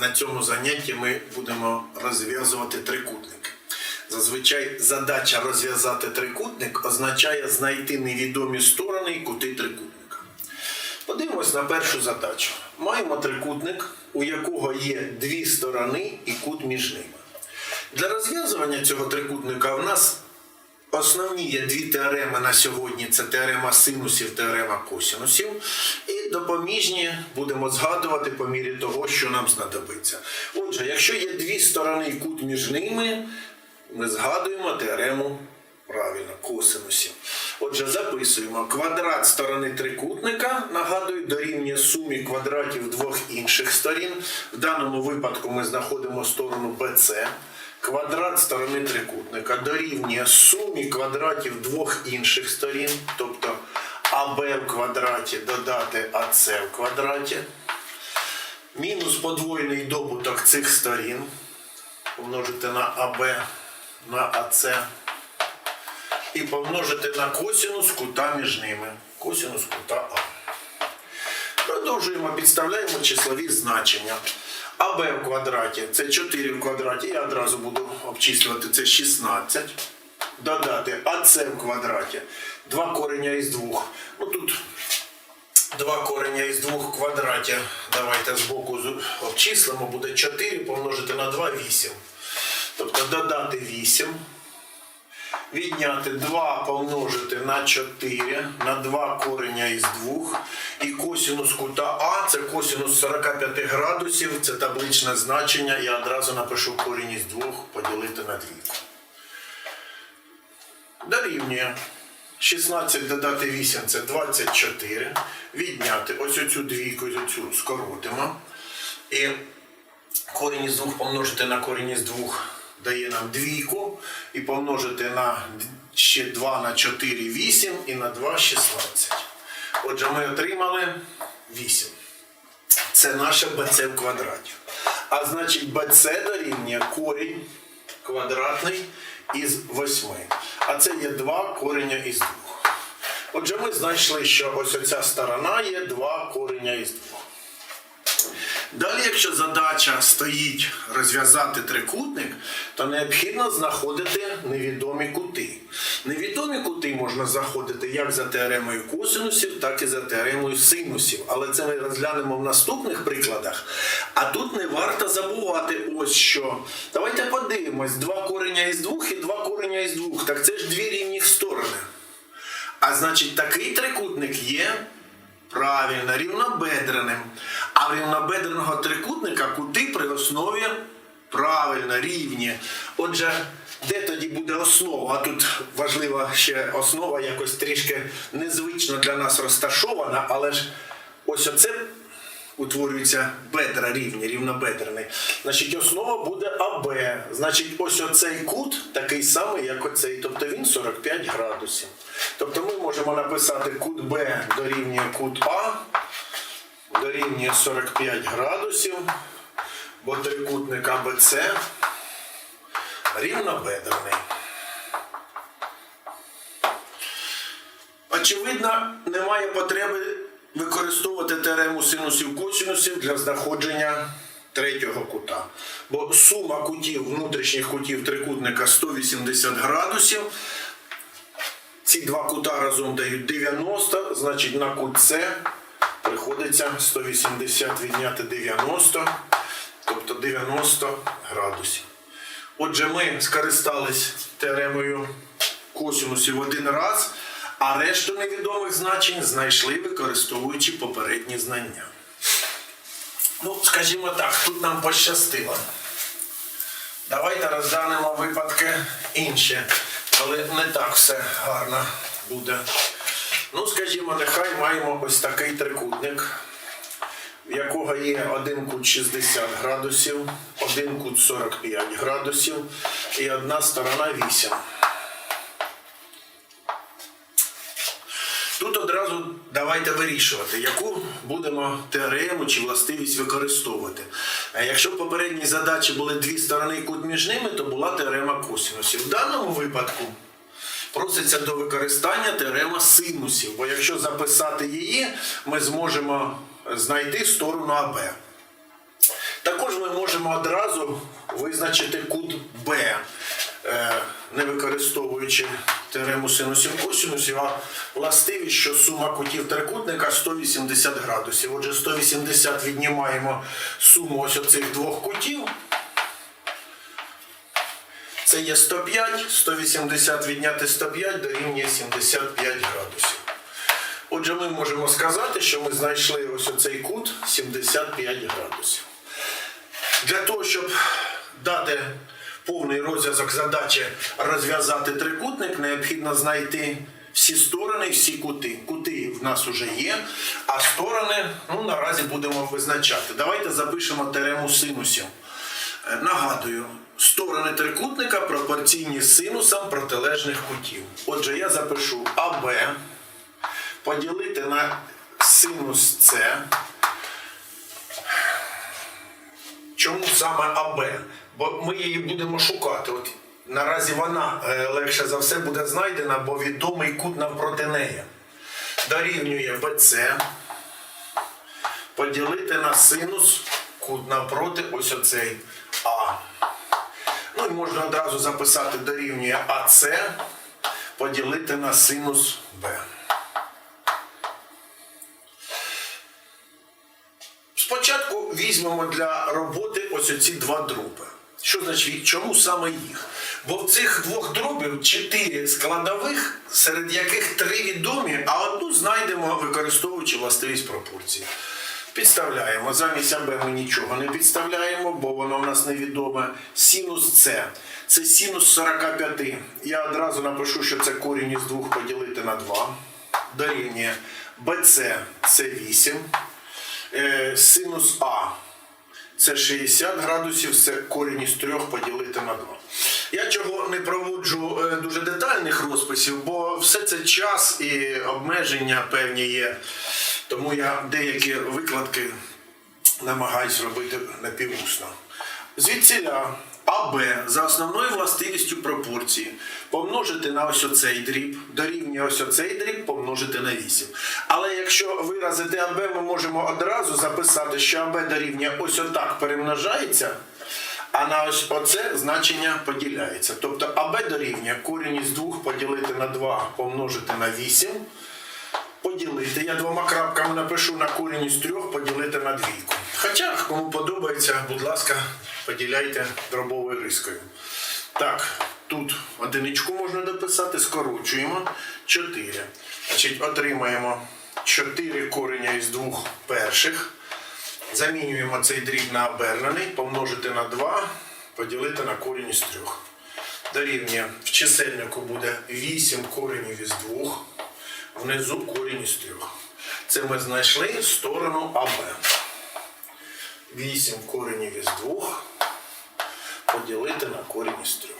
на цьому занятті ми будемо розв'язувати трикутник. Зазвичай задача розв'язати трикутник означає знайти невідомі сторони і кути трикутника. Подивимось на першу задачу. Маємо трикутник, у якого є дві сторони і кут між ними. Для розв'язування цього трикутника в нас Основні є дві теореми на сьогодні: це теорема синусів, теорема косинусів. І допоміжні будемо згадувати по мірі того, що нам знадобиться. Отже, якщо є дві сторони і кут між ними, ми згадуємо теорему правильно, косинусів. Отже, записуємо квадрат сторони трикутника, нагадую, дорівнює сумі квадратів двох інших сторін. В даному випадку ми знаходимо сторону BC. Квадрат сторони трикутника дорівнює сумі квадратів двох інших сторін, тобто АБ в квадраті додати АС в квадраті. Мінус подвоєний добуток цих сторін. Помножити на АБ на АС. І помножити на косинус кута між ними. Косинус кута А. Продовжуємо, підставляємо числові значення. АБ в квадраті це 4 в квадраті. Я одразу буду обчислювати це 16. Додати АС в квадраті. 2 кореня із 2. Ну тут 2 кореня із 2 в квадраті. Давайте збоку обчислимо. Буде 4 помножити на 2 8. Тобто додати 8. Відняти 2 помножити на 4 на 2 кореня із 2. І косинус кута А це косинус 45 градусів, це табличне значення. Я одразу напишу корінь із 2 поділити на 2. Дорівнює. 16 додати 8 це 24. Відняти ось оцю двійку, ось оцю скоротимо. І корінь із 2 помножити на корінь із 2 дає нам двійку. І помножити на ще 2 на 4 8 і на 2 16. Отже, ми отримали 8. Це наше BC в квадраті. А значить BC дорівнює корінь квадратний із 8. А це є 2 кореня із 2. Отже, ми знайшли, що ось оця сторона є 2 кореня із 2. Далі, якщо задача стоїть розв'язати трикутник, то необхідно знаходити невідомі кути. Невідомі кути можна знаходити як за теоремою косинусів, так і за теоремою синусів. Але це ми розглянемо в наступних прикладах. А тут не варто забувати ось що. Давайте подивимось: 2 кореня із 2 і 2 кореня із 2. Так це ж дві рівні сторони. А значить, такий трикутник є правильно рівнобедреним. А в рівнобедреного трикутника кути при основі правильно рівні. Отже, де тоді буде основа? А тут важлива ще основа, якось трішки незвично для нас розташована, але ж ось оце утворюється бедра рівні, рівнобедрений. Значить, основа буде АБ. Значить, ось оцей кут такий самий, як оцей. Тобто він 45 градусів. Тобто ми можемо написати кут Б дорівнює кут А, дорівнює 45 градусів, бо трикутник АБЦ рівнобедрений. Очевидно, немає потреби використовувати теорему синусів косинусів для знаходження третього кута. Бо сума кутів, внутрішніх кутів трикутника 180 градусів. Ці два кута разом дають 90, значить на кут С приходиться 180 відняти 90, тобто 90 градусів. Отже, ми скористались теоремою косинусів один раз, а решту невідомих значень знайшли, використовуючи попередні знання. Ну, скажімо так, тут нам пощастило. Давайте розглянемо випадки інші, але не так все гарно буде. Ну, скажімо, нехай маємо ось такий трикутник, в якого є один кут 60 градусів, один кут 45 градусів і одна сторона 8. Тут одразу давайте вирішувати, яку будемо теорему чи властивість використовувати. Якщо в попередній задачі були дві сторони кут між ними, то була теорема косинусів. В даному випадку проситься до використання теорема синусів, бо якщо записати її, ми зможемо знайти сторону АБ. Також ми можемо одразу визначити кут Б, е, не використовуючи теорему синусів косинусів, а властивість, що сума кутів трикутника 180 градусів. Отже, 180 віднімаємо суму ось оцих двох кутів. Це є 105, 180 відняти 105 дорівнює 75 градусів. Отже, ми можемо сказати, що ми знайшли ось оцей кут 75 градусів. Для того, щоб дати повний розв'язок задачі розв'язати трикутник, необхідно знайти всі сторони, всі кути. Кути в нас вже є, а сторони ну, наразі будемо визначати. Давайте запишемо теорему синусів. Е, Нагадую, сторони трикутника пропорційні синусам протилежних кутів. Отже, я запишу АБ поділити на синус С. Чому саме АБ? Бо ми її будемо шукати. От наразі вона е, легше за все буде знайдена, бо відомий кут навпроти неї. Дорівнює БЦ поділити на синус кут навпроти ось оцей можна одразу записати дорівнює АС поділити на синус Б. Спочатку візьмемо для роботи ось оці два дроби. Що значить, чому саме їх? Бо в цих двох дробів чотири складових, серед яких три відомі, а одну знайдемо використовуючи властивість пропорції. Підставляємо. Замість АБ ми нічого не підставляємо, бо воно в нас невідоме. Синус С. Це синус 45. Я одразу напишу, що це корінь із 2 поділити на 2. Дорівнює БЦ це 8. Е, синус А це 60 градусів, це корінь із 3 поділити на 2. Я чого не проводжу е, дуже детальних розписів, бо все це час і обмеження певні є. Тому я деякі викладки намагаюсь робити напівусно. Звідсіля АБ за основною властивістю пропорції помножити на ось оцей дріб, дорівнює ось оцей дріб помножити на 8. Але якщо виразити АБ, ми можемо одразу записати, що АБ дорівнює ось отак перемножається, а на ось оце значення поділяється. Тобто АБ дорівнює корінь із 2 поділити на 2 помножити на 8 поділити. Я двома крапками напишу на корінь із трьох поділити на двійку. Хоча, кому подобається, будь ласка, поділяйте дробовою рискою. Так, тут одиничку можна дописати, скорочуємо 4. Значить, отримаємо 4 кореня із двох перших. Замінюємо цей дріб на обернений, помножити на 2, поділити на корінь із 3. Дорівнює в чисельнику буде 8 коренів із 2 внизу корінь із трьох. Це ми знайшли сторону АБ. 8 коренів із 2 поділити на корінь із 3.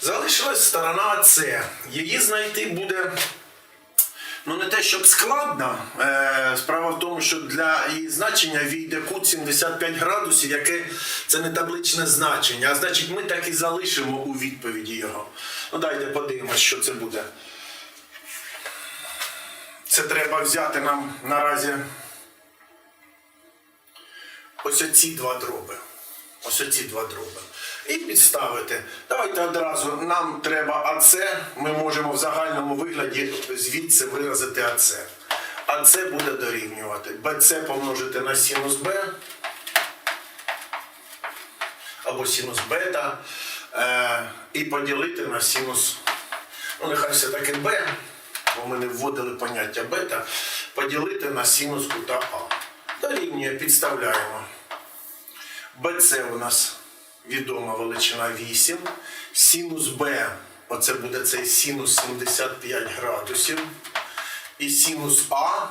Залишилась сторона С. Її знайти буде. Ну, не те, щоб складно. Е, справа в тому, що для її значення війде кут 75 градусів, яке це не табличне значення. А значить, ми так і залишимо у відповіді його. Ну, дайте подивимось, що це буде. Це треба взяти нам наразі ось оці два дроби. Ось оці два дроби. І підставити. Давайте одразу. Нам треба АЦ. Ми можемо в загальному вигляді звідси виразити АЦ. АЦ буде дорівнювати. БЦ помножити на синус Б. Або синус бета. Е, і поділити на синус. Ну, нехай все-таки Б бо ми не вводили поняття бета, поділити на синус кута А. Дорівнює, підставляємо. БЦ у нас відома величина 8. Синус Б, оце буде цей синус 75 градусів. І синус А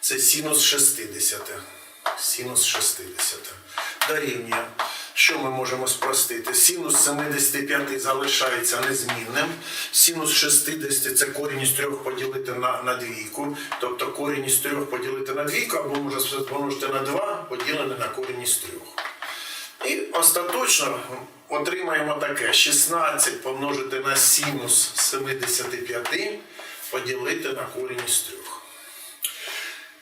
це синус 60. Синус 60. Дорівнює. Що ми можемо спростити? Синус 75 залишається незмінним. Синус 60 це корінь із 3 поділити на, на двійку. Тобто корінь із 3 поділити на двійку, або можна помножити на 2, поділене на корінь із 3. І остаточно отримаємо таке: 16 помножити на синус 75 поділити на корінь із 3.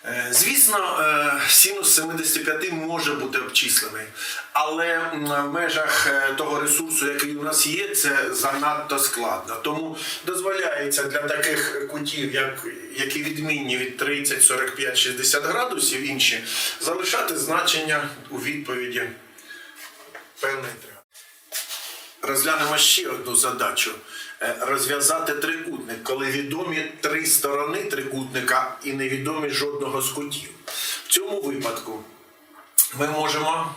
Е, Звісно, е, синус 75 може бути обчислений, але в межах е, того ресурсу, який у нас є, це занадто складно. Тому дозволяється для таких кутів, як, які відмінні від 30, 45, 60 градусів, інші, залишати значення у відповіді певної тривалості. Розглянемо ще одну задачу. Е, Розв'язати трикутник, коли відомі три сторони трикутника і невідомі жодного з кутів. В цьому випадку ми можемо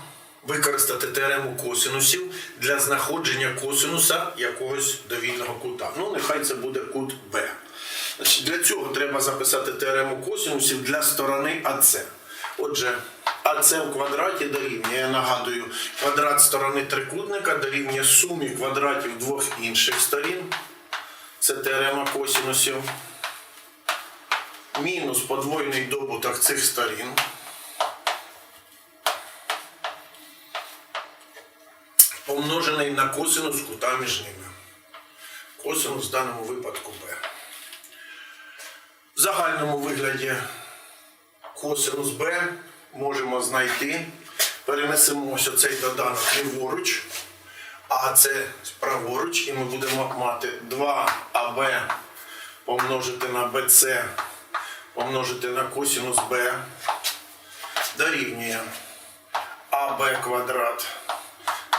використати теорему косинусів для знаходження косинуса якогось довільного кута. Ну, нехай це буде кут Б. Для цього треба записати теорему косинусів для сторони АС. Отже, АС в квадраті дорівнює, я нагадую, квадрат сторони трикутника дорівнює сумі квадратів двох інших сторін. Це теорема косинусів. Мінус подвойний добуток цих сторін. Помножений на косинус кута між ними. Косинус в даному випадку Б. В загальному вигляді косинус Б можемо знайти. Перенесемо ось оцей доданок ліворуч, а це праворуч, і ми будемо мати 2АБ помножити на БЦ, помножити на косинус Б, дорівнює АБ квадрат,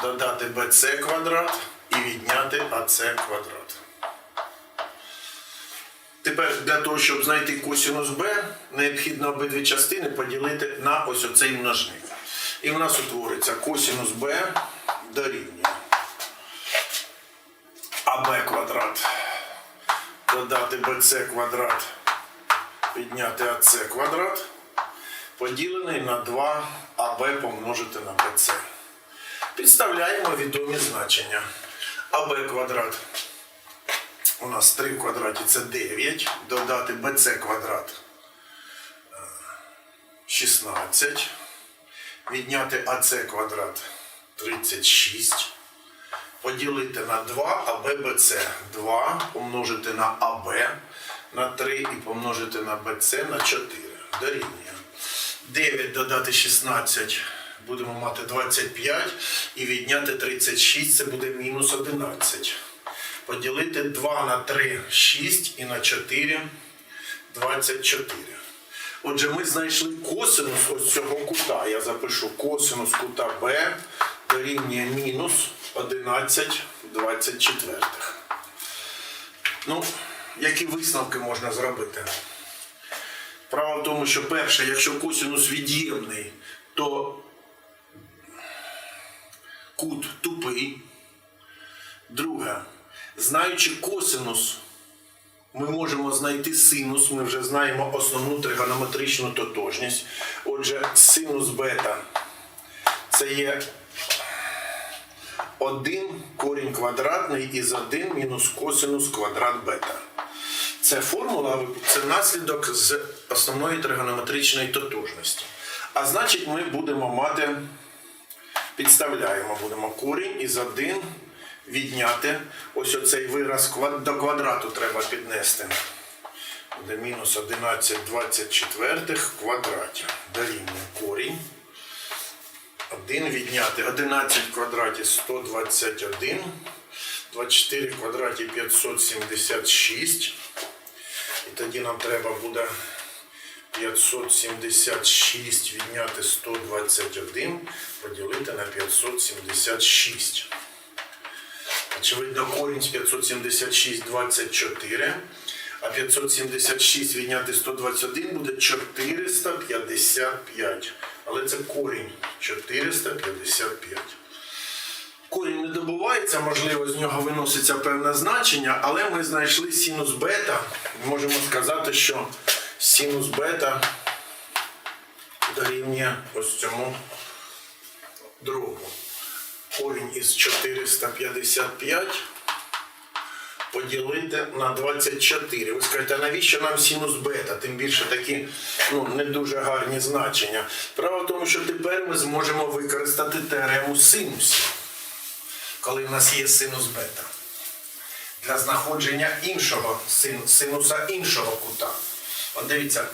додати БЦ квадрат і відняти АЦ квадрат. Тепер для того, щоб знайти косинус b, необхідно обидві частини поділити на ось оцей множник. І в нас утвориться косинус b дорівнює АБ квадрат, додати bc квадрат, підняти АЦ квадрат, поділений на 2 АБ помножити на bc. Підставляємо відомі значення. АБ квадрат у нас 3 в квадраті це 9. Додати bc квадрат е, 16. Відняти АЦ квадрат 36. Поділити на 2 а ББЦ 2 помножити на АБ на 3 і помножити на БЦ на 4. Дорівнює. 9 додати 16 будемо мати 25 і відняти 36 це буде мінус 11 поділити 2 на 3 6 і на 4 24. Отже, ми знайшли косинус ось цього кута. Я запишу косинус кута Б дорівнює мінус 11 24. Ну, які висновки можна зробити? Право в тому, що перше, якщо косинус від'ємний, то кут тупий. Друге, знаючи косинус, ми можемо знайти синус, ми вже знаємо основну тригонометричну тотожність. Отже, синус бета це є 1 корінь квадратний із 1 мінус косинус квадрат бета. Це формула, це наслідок з основної тригонометричної тотожності. А значить, ми будемо мати, підставляємо, будемо корінь із 1 відняти. Ось оцей вираз до квадрату треба піднести. Буде мінус 11 24 в квадраті. Дорівнює корінь. 1 відняти 11 в квадраті 121. 24 в квадраті 576. І тоді нам треба буде 576 відняти 121 поділити на 576. Очевидно, корінь з 576 24, а 576 відняти 121 буде 455. Але це корінь 455. Корінь не добувається, можливо, з нього виноситься певне значення, але ми знайшли синус бета. Можемо сказати, що синус бета дорівнює ось цьому другу корінь із 455 поділити на 24. Ви скажете, а навіщо нам синус бета? Тим більше такі ну, не дуже гарні значення. Право в тому, що тепер ми зможемо використати теорему синусів, коли в нас є синус бета. Для знаходження іншого синуса іншого кута. От дивіться,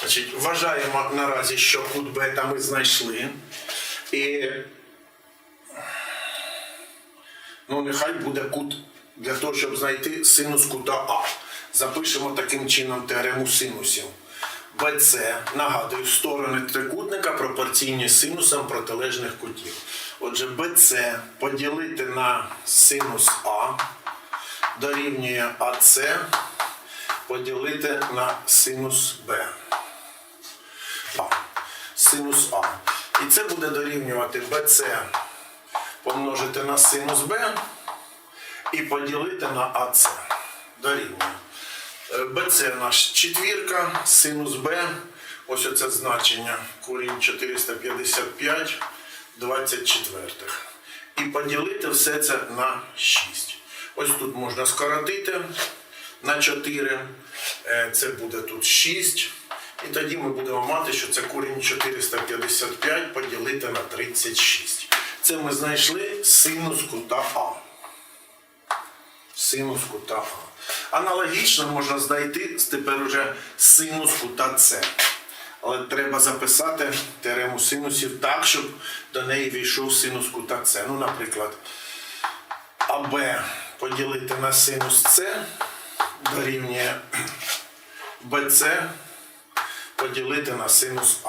Значить, вважаємо наразі, що кут бета ми знайшли. І ну, нехай буде кут для того, щоб знайти синус кута А. Запишемо таким чином теорему синусів. BC, нагадую, сторони трикутника пропорційні синусам протилежних кутів. Отже, BC поділити на синус А дорівнює АС поділити на синус Б. А. Синус А. І це буде дорівнювати BC помножити на синус Б і поділити на АС. Дорівнює. Е, BC наш четвірка, синус Б. Ось оце значення. Корінь 455, 24. І поділити все це на 6. Ось тут можна скоротити на 4. Е, Це буде тут 6. І тоді ми будемо мати, що це корінь 455 поділити на 36. Це ми знайшли синус кута А синус кута А. Аналогічно можна знайти тепер уже синус кута С. Але треба записати теорему синусів так, щоб до неї війшов синус кута С. Ну, наприклад, АБ поділити на синус С дорівнює БЦ поділити на синус А.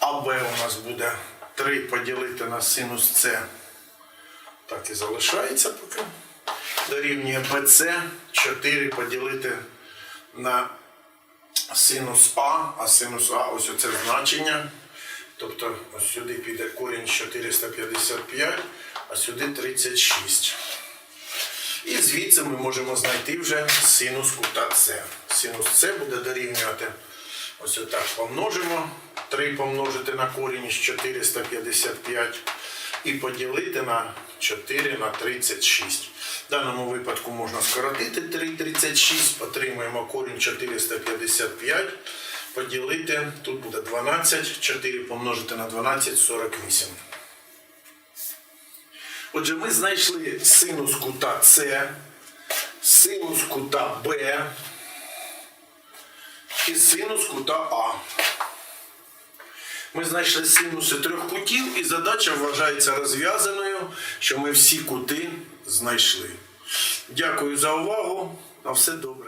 АБ у нас буде 3 поділити на синус С так і залишається поки. Дорівнює BC 4 поділити на синус А, а синус А ось оце значення. Тобто ось сюди піде корінь 455, а сюди 36. І звідси ми можемо знайти вже синус кута С. Синус С буде дорівнювати. Ось отак помножимо. 3 помножити на корінь із 455 і поділити на 4 на 36. В даному випадку можна скоротити 3,36, отримуємо корінь 455, поділити, тут буде 12, 4 помножити на 12, 48. Отже, ми знайшли синус кута С, синус кута Б і синус кута А. Ми знайшли синуси трьох кутів, і задача вважається розв'язаною, що ми всі кути знайшли. Дякую за увагу. На все добре.